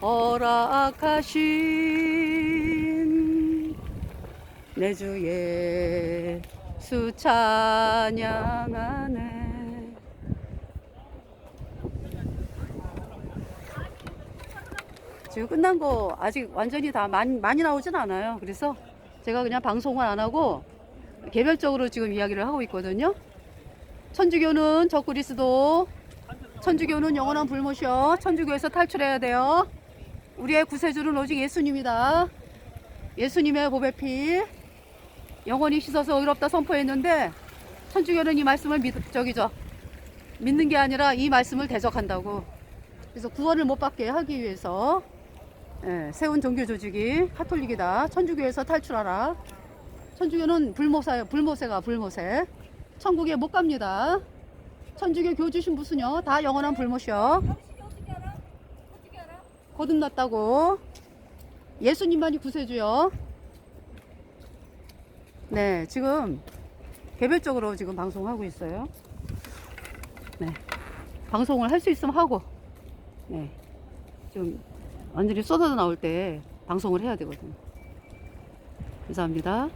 허락하신 내 주의 수 찬양하네 지금 끝난 거 아직 완전히 다 많이, 많이 나오진 않아요. 그래서 제가 그냥 방송을 안 하고 개별적으로 지금 이야기를 하고 있거든요. 천주교는 적그리스도 천주교는 영원한 불못이요. 천주교에서 탈출해야 돼요 우리의 구세주는 오직 예수님이다. 예수님의 보배 피. 영원히 씻어서 의롭다 선포했는데 천주교는 이 말씀을 믿, 저기죠 믿는 게 아니라 이 말씀을 대적한다고. 그래서 구원을 못 받게 하기 위해서 예, 세운 종교 조직이 카톨릭이다. 천주교에서 탈출하라. 천주교는 불모사예요 불모세가 불모세. 천국에 못 갑니다. 천주교 교주 신부수녀 다 영원한 불못이요 당신이 어떻게 알아? 어떻게 알아? 거듭났다고. 예수님만이 구세주요 네 지금 개별적으로 지금 방송하고 있어요. 네 방송을 할 수 있으면 하고. 네 지금 완전히 쏟아져 나올 때 방송을 해야 되거든요. 감사합니다